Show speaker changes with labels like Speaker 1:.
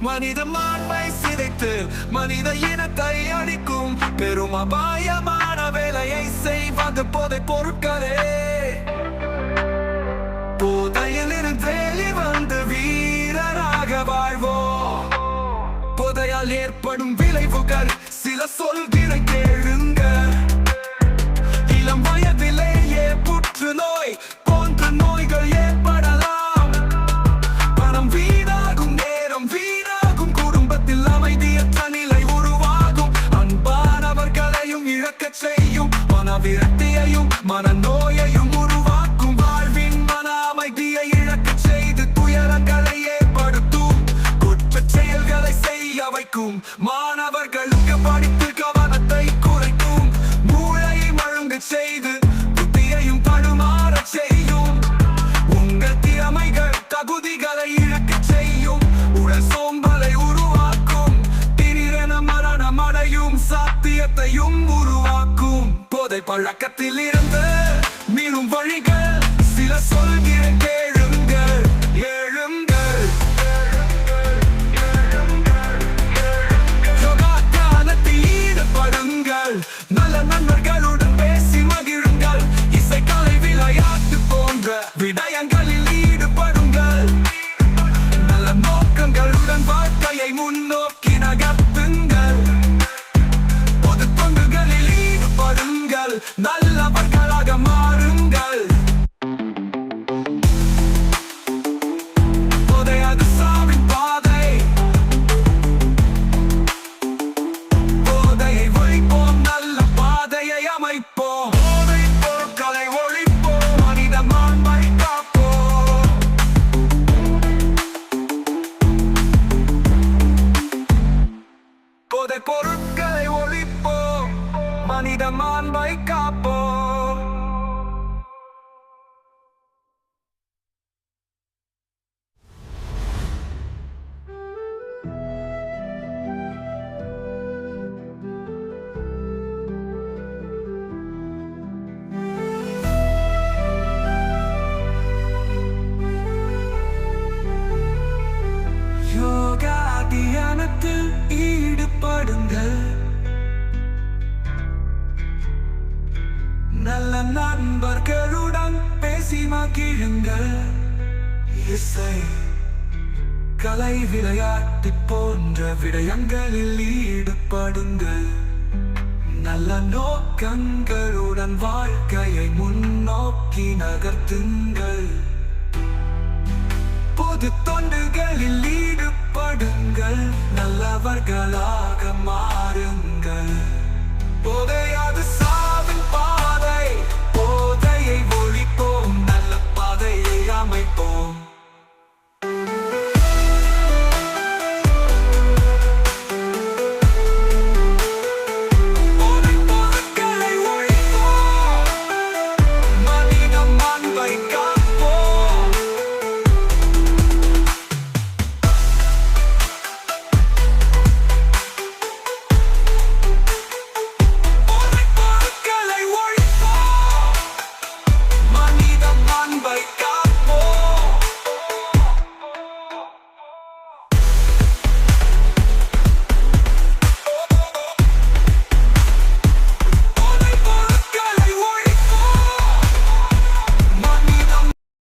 Speaker 1: மனித மாண்பை சிதைத்து மனித இனத்தை அழிக்கும் பெரும் அபாயமான வேலையை செய்வது போதை பொருட்களே. போதையில் இருந்து வந்து வீரராக வாழ்வோம். போதையால் ஏற்படும் விளைவுகள் சில சொல்கிற கேள்வி அவர்களுக்கு படித்து கவனத்தை குறைக்கும். மூளையை மழுங்க செய்து புத்தியையும் தடுமாறச் செய்யும். உங்கள் திறமைகள் தகுதிகளை இழக்க செய்யும். உடல் சோம்பலை உருவாக்கும். திடீரென மரணம் அடையும். சாத்தியத்தையும் உருவாக்கும். போதை பழக்கத்தில் இருந்து விடயங்களில் ஈடுபடுங்கள். நல்ல நோக்கங்களுடன் பொருட்களை ஒழிப்போம். மனித மாண்பை காப்போம் பேசி இசை கலை விளையாட்டு போன்ற விடயங்களில் ஈடுபடுங்கள். நல்ல நோக்கங்களுடன் வாழ்க்கையை முன்னோக்கி நகர்த்துங்கள். பொது தொண்டுகளில் ஈடுபடுங்கள். நல்லவர்களா нами.